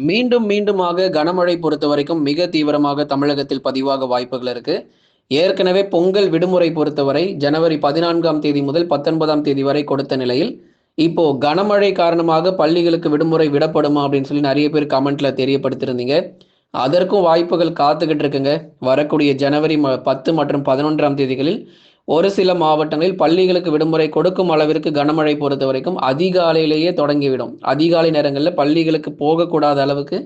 மீண்டும் மீண்டுமாக கனமழை பொறுத்த வரைக்கும் மிக தீவிரமாக தமிழகத்தில் பதிவாக வாய்ப்புகள் இருக்கு. ஏற்கனவே பொங்கல் விடுமுறை பொறுத்தவரை ஜனவரி பதினான்காம் தேதி முதல் பத்தொன்பதாம் தேதி வரை கொடுத்த நிலையில் இப்போ கனமழை காரணமாக பள்ளிகளுக்கு விடுமுறை விடப்படுமா அப்படின்னு சொல்லி நிறைய பேர் கமெண்ட்ல தெரியப்படுத்திருந்தீங்க. அதற்கும் வாய்ப்புகள் காத்துக்கிட்டு இருக்குங்க. வரக்கூடிய ஜனவரி ம- பத்து மற்றும் பதினொன்றாம் தேதிகளில் ஒரு சில மாவட்டங்களில் பள்ளிகளுக்கு விடுமுறை கொடுக்கும் அளவிற்கு கனமழை பொறுத்த வரைக்கும் அதிகாலையிலேயே தொடங்கிவிடும். அதிகாலை நேரங்களில் பள்ளிகளுக்கு போகக்கூடாத அளவுக்கு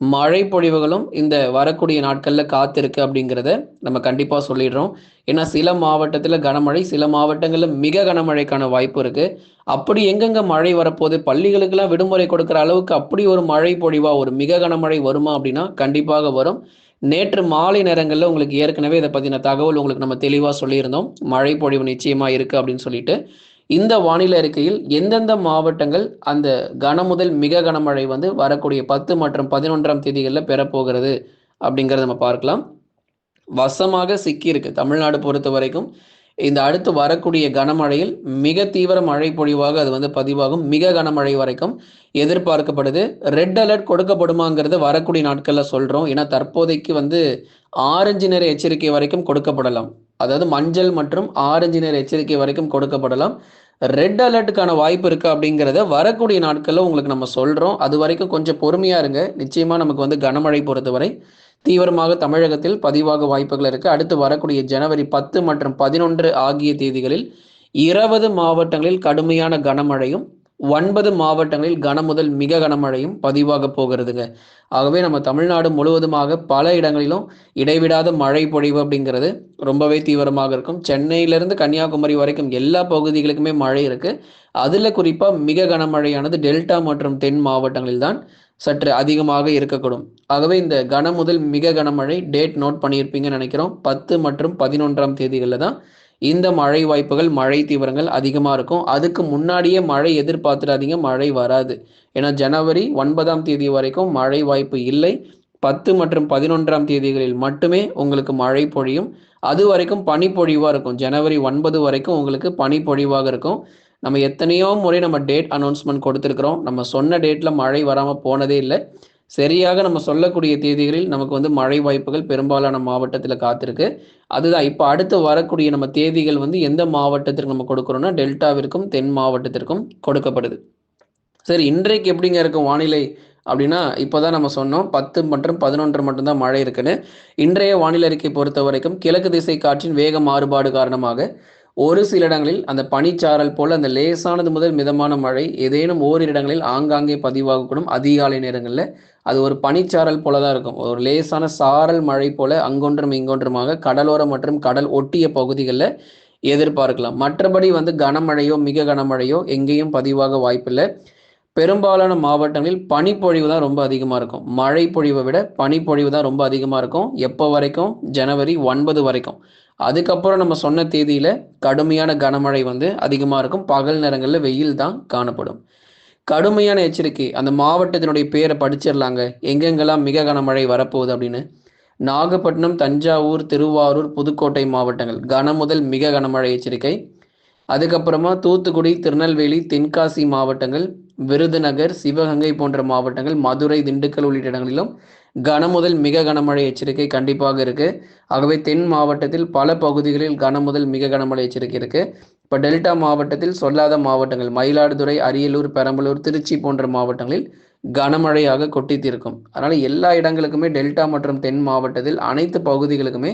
மழை பொழிவுகளும் இந்த வரக்கூடிய நாட்களில் காத்திருக்கு அப்படிங்கிறத நம்ம கண்டிப்பாக சொல்லிடுறோம். ஏன்னா சில மாவட்டத்தில் கனமழை சில மாவட்டங்களில் மிக கனமழைக்கான வாய்ப்பு இருக்குது அப்படி எங்கெங்க மழை வரப்போகுது பள்ளிகளுக்கெல்லாம் விடுமுறை கொடுக்குற அளவுக்கு அப்படி ஒரு மழை பொழிவாக ஒரு மிக கனமழை வருமா அப்படின்னா கண்டிப்பாக வரும். நேற்று மாலை நேரங்களில் உங்களுக்கு ஏற்கனவே இதை பற்றின தகவல் உங்களுக்கு நம்ம தெளிவாக சொல்லியிருந்தோம். மழை பொழிவு நிச்சயமாக இருக்குது அப்படின்னு சொல்லிட்டு. இந்த வானிலை அறிக்கையில் எந்தெந்த மாவட்டங்கள் அந்த கன முதல் மிக கனமழை வந்து வரக்கூடிய பத்து மற்றும் பதினொன்றாம் தேதிகளில் பெறப்போகிறது அப்படிங்கிறத நம்ம பார்க்கலாம். வசமாக சிக்கியிருக்கு தமிழ்நாடு பொறுத்த வரைக்கும் இந்த அடுத்து வரக்கூடிய கனமழையில் மிக தீவிர மழை பொழிவாக அது வந்து பதிவாகும். மிக கனமழை வரைக்கும் எதிர்பார்க்கப்படுது. ரெட் அலர்ட் கொடுக்கப்படுமாங்கிறது வரக்கூடிய நாட்களில் சொல்கிறோம் ஏன்னா தற்போதைக்கு வந்து ஆரஞ்சு நிற எச்சரிக்கை வரைக்கும் கொடுக்கப்படலாம். அதாவது மஞ்சள் மற்றும் ஆரஞ்சு நிற எச்சரிக்கை வரைக்கும் கொடுக்கப்படலாம். ரெட் அலர்ட்டுக்கான வாய்ப்பு இருக்கு அப்படிங்கிறத வரக்கூடிய நாட்களில் உங்களுக்கு நம்ம சொல்கிறோம் அது வரைக்கும் கொஞ்சம் பொறுமையாக இருங்க. நிச்சயமாக நமக்கு வந்து கனமழை பொறுத்தவரை தீவிரமாக தமிழகத்தில் பதிவாக வாய்ப்புகள் இருக்கு. அடுத்து வரக்கூடிய ஜனவரி பத்து மற்றும் பதினொன்று ஆகிய தேதிகளில் இருபது மாவட்டங்களில் கடுமையான கனமழையும் ஒன்பது மாவட்டங்களில் கனமுதல் மிக கனமழையும் பதிவாக போகிறதுங்க. ஆகவே நம்ம தமிழ்நாடு முழுவதுமாக பல இடங்களிலும் இடைவிடாத மழை பொழிவு அப்படிங்கிறது ரொம்பவே தீவிரமாக இருக்கும். சென்னையிலிருந்து கன்னியாகுமரி வரைக்கும் எல்லா பகுதிகளுக்குமே மழை இருக்கு. அதுல குறிப்பா மிக கனமழையானது டெல்டா மற்றும் தென் மாவட்டங்களில் தான் சற்று அதிகமாக இருக்கக்கூடும். ஆகவே இந்த கன முதல் மிக கனமழை டேட் நோட் பண்ணியிருப்பீங்கன்னு நினைக்கிறோம். பத்து மற்றும் பதினொன்றாம் தேதிகளில் தான் இந்த மழை வாய்ப்புகள் மழை தீவிரங்கள் அதிகமாக இருக்கும். அதுக்கு முன்னாடியே மழை எதிர்பார்த்துடாதீங்க மழை வராது. ஏன்னா ஜனவரி ஒன்பதாம் தேதி வரைக்கும் மழை வாய்ப்பு இல்லை. பத்து மற்றும் பதினொன்றாம் தேதிகளில் மட்டுமே உங்களுக்கு மழை பொழியும். அது வரைக்கும் பனிப்பொழிவாக இருக்கும். ஜனவரி ஒன்பது வரைக்கும் உங்களுக்கு பனிப்பொழிவாக இருக்கும். நம்ம எத்தனையோ முறை நம்ம டேட் அனௌன்ஸ்மெண்ட் கொடுத்துருக்குறோம். நம்ம சொன்ன டேட்டில் மழை வராமல் போனதே இல்லை. சரியாக நம்ம சொல்லக்கூடிய தேதிகளில் நமக்கு வந்து மழை வாய்ப்புகள் பெரும்பாலான மாவட்டத்தில் காத்திருக்கு. அதுதான் இப்போ அடுத்து வரக்கூடிய நம்ம தேதிகள் வந்து எந்த மாவட்டத்திற்கு நம்ம கொடுக்குறோம்னா டெல்டாவிற்கும் தென் மாவட்டத்திற்கும் கொடுக்கப்படுது. சரி இன்றைக்கு எப்படிங்க இருக்கும் வானிலை அப்படின்னா இப்போதான் நம்ம சொன்னோம் பத்து மற்றும் பதினொன்று மட்டும்தான் மழை இருக்குன்னு. இன்றைய வானிலை அறிக்கை பொறுத்த வரைக்கும் கிழக்கு திசை காற்றின் வேக மாறுபாடு காரணமாக ஒரு சில இடங்களில் அந்த பனிச்சாரல் போல அந்த லேசானது முதல் மிதமான மழை ஏதேனும் ஓரிரு இடங்களில் ஆங்காங்கே பதிவாகக்கூடும் அதிகாலை நேரங்களில். அது ஒரு பனிச்சாரல் போல தான் இருக்கும். ஒரு லேசான சாரல் மழை போல அங்கொன்றும் இங்கொன்றுமாக கடலோரம் மற்றும் கடல் ஒட்டிய பகுதிகளில் எதிர்பார்க்கலாம். மற்றபடி வந்து கனமழையோ மிக கனமழையோ எங்கேயும் பதிவாக வாய்ப்பில்லை. பெரும்பாலான மாவட்டங்களில் பனிப்பொழிவு தான் ரொம்ப அதிகமாக இருக்கும். மழை பொழிவை விட பனிப்பொழிவு தான் ரொம்ப அதிகமாக இருக்கும். எப்போ வரைக்கும்? ஜனவரி ஒன்பது வரைக்கும். அதுக்கப்புறம் நம்ம சொன்ன தேதியில் கடுமையான கனமழை வந்து அதிகமாக இருக்கும். பகல் நேரங்களில் வெயில் தான் காணப்படும். கடுமையான எச்சரிக்கை அந்த மாவட்டத்தினுடைய பேரை படிச்சிடலாங்க. எங்கெங்கெல்லாம் மிக கனமழை வரப்போகுது அப்படின்னு. நாகப்பட்டினம் தஞ்சாவூர் திருவாரூர் புதுக்கோட்டை மாவட்டங்கள். கன முதல் மிக கனமழை எச்சரிக்கை. அதுக்கப்புறமா தூத்துக்குடி திருநெல்வேலி தென்காசி மாவட்டங்கள் விருதுநகர் சிவகங்கை போன்ற மாவட்டங்கள் மதுரை திண்டுக்கல் உள்ளிட்ட இடங்களிலும் கன முதல் மிக கனமழை எச்சரிக்கை கண்டிப்பாக இருக்கு. ஆகவே தென் மாவட்டத்தில் பல பகுதிகளில் கன முதல் மிக கனமழை எச்சரிக்கை இருக்கு. இப்போ டெல்டா மாவட்டத்தில் சொல்லாத மாவட்டங்கள் மயிலாடுதுறை அரியலூர் பெரம்பலூர் திருச்சி போன்ற மாவட்டங்களில் கனமழையாக கொட்டித்திருக்கும் அதனால எல்லா இடங்களுக்குமே டெல்டா மற்றும் தென் மாவட்டத்தில் அனைத்து பகுதிகளுக்குமே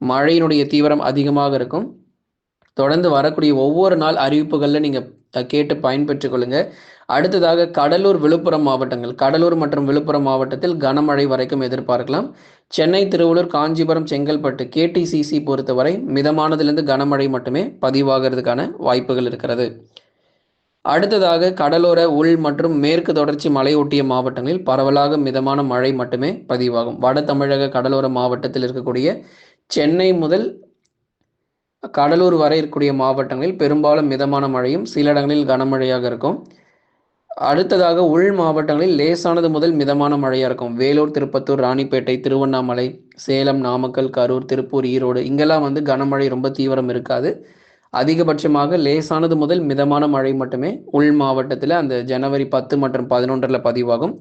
மழையினுடைய தீவிரம் அதிகமாக இருக்கும். தொடர்ந்து வரக்கூடிய ஒவ்வொரு நாள் அறிவிப்புகளில் நீங்கள் கேட்டு பயன்பெற்றுக் கொள்ளுங்கள் அடுத்ததாக கடலூர் விழுப்புரம் மாவட்டங்கள். கடலூர் மற்றும் விழுப்புரம் மாவட்டத்தில் கனமழை வரைக்கும் எதிர்பார்க்கலாம். சென்னை திருவள்ளூர் காஞ்சிபுரம் செங்கல்பட்டு கேடிசிசி பொறுத்தவரை மிதமானதிலிருந்து கனமழை மட்டுமே பதிவாகிறதுக்கான வாய்ப்புகள் இருக்கிறது. அடுத்ததாக கடலோர உள் மற்றும் மேற்கு தொடர்ச்சி மலையொட்டிய மாவட்டங்களில் பரவலாக மிதமான மழை மட்டுமே பதிவாகும். வட தமிழக கடலோர மாவட்டத்தில் இருக்கக்கூடிய சென்னை முதல் கடலூர் வரை இருக்கக்கூடிய மாவட்டங்களில் பெரும்பாலும் மிதமான மழையும் சில இடங்களில் கனமழையாக இருக்கும். அடுத்ததாக உள் மாவட்டங்களில் லேசானது முதல் மிதமான மழையாக இருக்கும். வேலூர் திருப்பத்தூர் ராணிப்பேட்டை திருவண்ணாமலை சேலம் நாமக்கல் கரூர் திருப்பூர் ஈரோடு இங்கெல்லாம் வந்து கனமழை ரொம்ப தீவிரம் இருக்காது. அதிகபட்சமாக லேசானது முதல் மிதமான மழை மட்டுமே உள் மாவட்டத்தில் அந்த ஜனவரி பத்து மற்றும் பதினொன்றில் பதிவாகும்.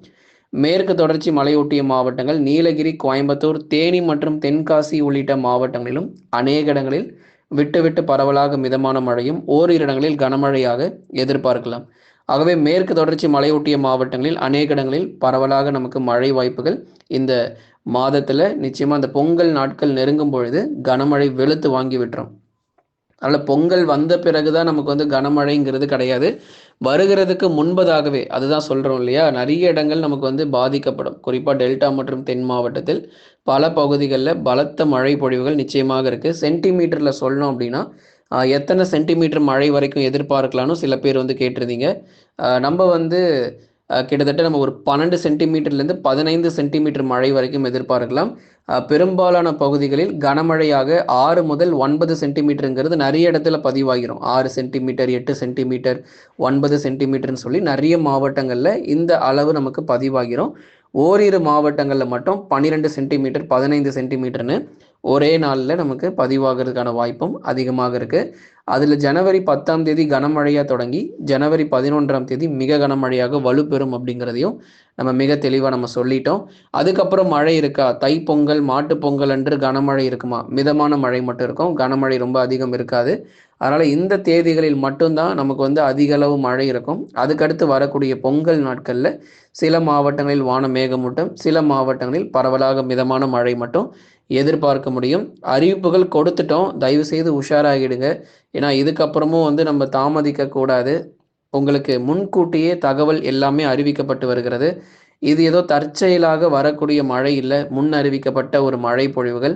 மேற்கு தொடர்ச்சி மலையொட்டிய மாவட்டங்கள் நீலகிரி கோயம்புத்தூர் தேனி மற்றும் தென்காசி உள்ளிட்ட மாவட்டங்களிலும் அநேக இடங்களில் விட்டு விட்டு பரவலாக மிதமான மழையும் ஓரிரு இடங்களில் கனமழையாக எதிர்பார்க்கலாம். ஆகவே மேற்கு தொடர்ச்சி மலையொட்டிய மாவட்டங்களில் அநேக இடங்களில் பரவலாக நமக்கு மழை வாய்ப்புகள் இந்த மாதத்தில் நிச்சயமாக அந்த பொங்கல் நாட்கள் நெருங்கும் பொழுது கனமழை வெளுத்து வாங்கி விட்டுரும். அதனால் பொங்கல் வந்த பிறகு தான் நமக்கு வந்து கனமழைங்கிறது கிடையாது. வருகிறதுக்கு முன்பதாகவே அதுதான் சொல்கிறோம் இல்லையா? நிறைய இடங்கள் நமக்கு வந்து பாதிக்கப்படும். குறிப்பாக டெல்டா மற்றும் தென் மாவட்டத்தில் பல பகுதிகளில் பலத்த மழை பொழிவுகள் நிச்சயமாக இருக்குது சென்டிமீட்டரில் சொல்லணும் அப்படின்னா எத்தனை சென்டிமீட்டர் மழை வரைக்கும் எதிர்பார்க்கலான்னு சில பேர் வந்து கேட்டிருந்தீங்க. நம்ம வந்து கிட்டத்தட்ட நம்ம ஒரு பன்னெண்டு சென்டிமீட்டர்லேருந்து பதினைந்து சென்டிமீட்டர் மழை வரைக்கும் எதிர்பார்க்கலாம். பெரும்பாலான பகுதிகளில் கனமழையாக ஆறு முதல் ஒன்பது சென்டிமீட்டருங்கிறது நிறைய இடத்துல பதிவாகிரும். ஆறு சென்டிமீட்டர் எட்டு சென்டிமீட்டர் ஒன்பது சென்டிமீட்டர்னு சொல்லி நிறைய மாவட்டங்களில் இந்த அளவு நமக்கு பதிவாகிரும். ஓரிரு மாவட்டங்களில் மட்டும் பன்னிரெண்டு சென்டிமீட்டர் பதினைந்து சென்டிமீட்டர்னு ஒரே நாளில் நமக்கு பதிவாகிறதுக்கான வாய்ப்பும் அதிகமாக இருக்குது அதில் ஜனவரி பத்தாம் தேதி கனமழையாக தொடங்கி ஜனவரி பதினொன்றாம் தேதி மிக கனமழையாக வலுப்பெறும் அப்படிங்கிறதையும் நம்ம மிக தெளிவாக நம்ம சொல்லிட்டோம். அதுக்கப்புறம் மழை இருக்கா? தை பொங்கல் மாட்டு பொங்கல் அன்று கனமழை இருக்குமா? மிதமான மழை மட்டும் இருக்கும். கனமழை ரொம்ப அதிகம் இருக்காது. அதனால் இந்த தேதிகளில் மட்டும்தான் நமக்கு வந்து அதிக அளவு மழை இருக்கும். அதுக்கடுத்து வரக்கூடிய பொங்கல் நாட்களில் சில மாவட்டங்களில் வான மேகமூட்டம் சில மாவட்டங்களில் பரவலாக மிதமான மழை மட்டும் எதிர்பார்க்க முடியும். அறிவிப்புகள் கொடுத்துட்டோம். தயவு செய்து உஷாராகிடுங்க. ஏன்னா இதுக்கப்புறமும் வந்து நம்ம தாமதிக்க கூடாது. உங்களுக்கு முன்கூட்டியே தகவல் எல்லாமே அறிவிக்கப்பட்டு வருகிறது. இது ஏதோ தற்செயலாக வரக்கூடிய மழை இல்லை. முன் அறிவிக்கப்பட்ட ஒரு மழை பொழிவுகள்.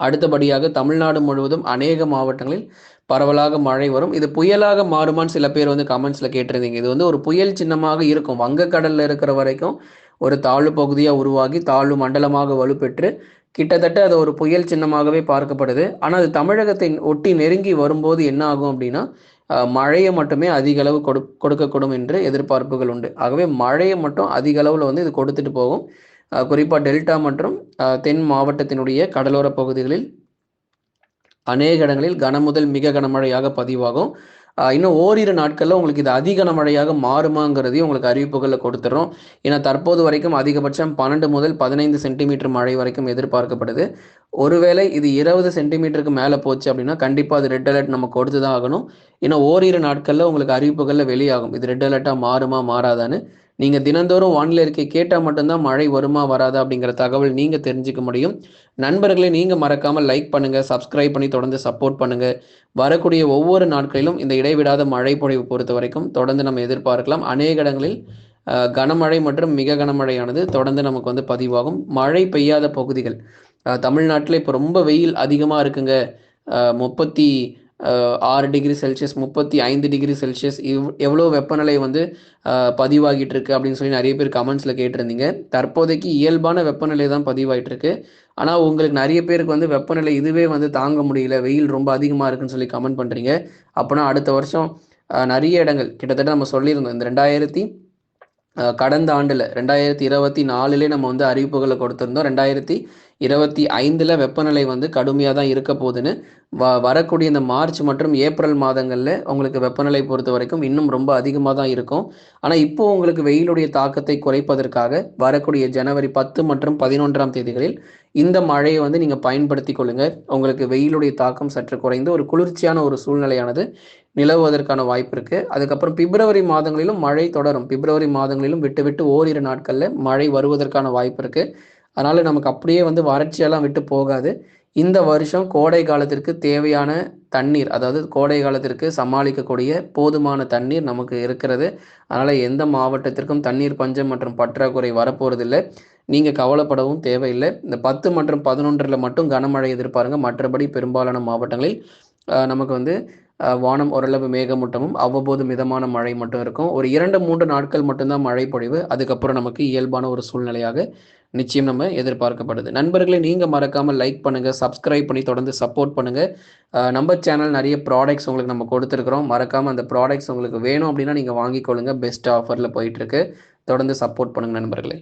அடுத்தபடியாக தமிழ்நாடு முழுவதும் அநேக மாவட்டங்களில் பரவலாக மழை வரும். இது புயலாக மாறுமான்னு சில பேர் வந்து கமெண்ட்ஸில் கேட்டிருந்தீங்க. இது வந்து ஒரு புயல் சின்னமாக இருக்கும். வங்கக்கடலில் இருக்கிற வரைக்கும் ஒரு தாழ்வு பகுதியாக உருவாகி தாழ்வு மண்டலமாக வலுப்பெற்று கிட்டத்தட்ட அது ஒரு புயல் சின்னமாகவே பார்க்கப்படுது. ஆனால் அது தமிழகத்தை ஒட்டி நெருங்கி வரும்போது என்ன ஆகும் அப்படின்னா மழையை மட்டுமே அதிக அளவு கொடு கொடுக்கக்கூடும் என்று எதிர்பார்ப்புகள் உண்டு. ஆகவே மழையை மட்டும் அதிக அளவில் வந்து இது கொடுத்துட்டு போகும். குறிப்பாக டெல்டா மற்றும் தென் மாவட்டத்தினுடைய கடலோர பகுதிகளில் அநேக இடங்களில் கனமுதல் மிக கனமழையாக பதிவாகும். இன்னும் ஓரிரு நாட்களில் உங்களுக்கு இது அதிக மழையாக மாறுமாங்கிறதையும் உங்களுக்கு அறிவிப்புகளில் கொடுத்துட்றோம் ஏன்னா தற்போது வரைக்கும் அதிகபட்சம் பன்னெண்டு முதல் பதினைந்து சென்டிமீட்டர் மழை வரைக்கும் எதிர்பார்க்கப்படுது. ஒருவேளை இது இருபது சென்டிமீட்டருக்கு மேலே போச்சு அப்படின்னா கண்டிப்பாக அது ரெட் அலர்ட் நம்ம கொடுத்து தான் ஆகணும். ஏன்னா ஓரிரு நாட்களில் உங்களுக்கு அறிவிப்புகளில் வெளியாகும். இது ரெட் அலர்ட்டாக மாறுமா மாறாதான்னு. நீங்கள் தினந்தோறும் வானிலை இருக்கை கேட்டால் மட்டும்தான் மழை வருமா வராதா அப்படிங்கிற தகவல் நீங்கள் தெரிஞ்சுக்க முடியும். நண்பர்களை நீங்கள் மறக்காமல் லைக் பண்ணுங்கள் சப்ஸ்கிரைப் பண்ணி தொடர்ந்து சப்போர்ட் பண்ணுங்கள் வரக்கூடிய ஒவ்வொரு நாட்களிலும் இந்த இடைவிடாத மழை பொழிவு பொறுத்த வரைக்கும் தொடர்ந்து நம்ம எதிர்பார்க்கலாம். அநேக இடங்களில் கனமழை மற்றும் மிக கனமழையானது தொடர்ந்து நமக்கு வந்து பதிவாகும். மழை பெய்யாத பகுதிகள் தமிழ்நாட்டில் இப்போ ரொம்ப வெயில் அதிகமாக இருக்குங்க. முப்பத்தி ஆறு டிகிரி செல்சியஸ் முப்பத்தி ஐந்து டிகிரி செல்சியஸ் இவ் எவ்வளோ வெப்பநிலை வந்து பதிவாகிட்டு இருக்கு அப்படின்னு சொல்லி நிறைய பேர் கமெண்ட்ஸில் கேட்டிருந்தீங்க. தற்போதைக்கு இயல்பான வெப்பநிலை தான் பதிவாகிட்டு இருக்கு ஆனால் உங்களுக்கு நிறைய பேருக்கு வந்து வெப்பநிலை இதுவே வந்து தாங்க முடியல. வெயில் ரொம்ப அதிகமாக இருக்குன்னு சொல்லி கமெண்ட் பண்ணுறீங்க அப்போனா அடுத்த வருஷம் நிறைய இடங்கள் கிட்டத்தட்ட நம்ம சொல்லியிருந்தோம். இந்த ரெண்டாயிரத்தி கடந்த ஆண்டில் ரெண்டாயிரத்தி இருபத்தி நாலுலே நம்ம வந்து அறிவிப்புகளை கொடுத்துருந்தோம். ரெண்டாயிரத்தி இருபத்தி ஐந்தில் வெப்பநிலை வந்து கடுமையாக தான் இருக்க போகுதுன்னு. வ வரக்கூடிய இந்த மார்ச் மற்றும் ஏப்ரல் மாதங்களில் உங்களுக்கு வெப்பநிலை பொறுத்த வரைக்கும் இன்னும் ரொம்ப அதிகமாக தான் இருக்கும். ஆனால் இப்போது உங்களுக்கு வெயிலுடைய தாக்கத்தை குறைப்பதற்காக வரக்கூடிய ஜனவரி பத்து மற்றும் பதினொன்றாம் தேதிகளில் இந்த மழையை வந்து நீங்கள் பயன்படுத்தி கொள்ளுங்கள் உங்களுக்கு வெயிலுடைய தாக்கம் சற்று குறைந்து ஒரு குளிர்ச்சியான ஒரு சூழ்நிலையானது நிலவுவதற்கான வாய்ப்பு இருக்குது அதுக்கப்புறம் பிப்ரவரி மாதங்களிலும் மழை தொடரும். பிப்ரவரி மாதங்களிலும் விட்டு விட்டு ஓரிரு நாட்களில் மழை வருவதற்கான வாய்ப்பு இருக்குது அதனால் நமக்கு அப்படியே வந்து வறட்சியெல்லாம் விட்டு போகாது. இந்த வருஷம் கோடை காலத்திற்கு தேவையான தண்ணீர் அதாவது கோடை காலத்திற்கு சமாளிக்கக்கூடிய போதுமான தண்ணீர் நமக்கு இருக்கிறது. அதனால் எந்த மாவட்டத்திற்கும் தண்ணீர் பஞ்சம் மற்றும் பற்றாக்குறை வரப்போகிறதில்லை நீங்கள் கவலைப்படவும் தேவையில்லை. இந்த பத்து மற்றும் பதினொன்றில் மட்டும் கனமழை எதிர்பாருங்க. மற்றபடி பெரும்பாலான மாவட்டங்களில் நமக்கு வந்து வானம் ஓரளவு மேகமூட்டமும் அவ்வப்போது மிதமான மழை மட்டும் இருக்கும். ஒரு இரண்டு மூன்று நாட்கள் மட்டும்தான் மழை பொழிவு. அதுக்கப்புறம் நமக்கு இயல்பான ஒரு சூழ்நிலையாக நிச்சயம் நம்ம எதிர்பார்க்கப்படுது. நண்பர்களை நீங்கள் மறக்காமல் லைக் பண்ணுங்கள் சப்ஸ்கிரைப் பண்ணி தொடர்ந்து சப்போர்ட் பண்ணுங்கள் நம்ம சேனல் நிறைய ப்ராடக்ட்ஸ் உங்களுக்கு நம்ம கொடுத்துருக்குறோம். மறக்காமல் அந்த ப்ராடக்ட்ஸ் உங்களுக்கு வேணும் அப்படின்னா நீங்கள் வாங்கிக்கொள்ளுங்கள் பெஸ்ட் ஆஃபரில் போயிட்டுருக்கு தொடர்ந்து சப்போர்ட் பண்ணுங்கள் நண்பர்களே.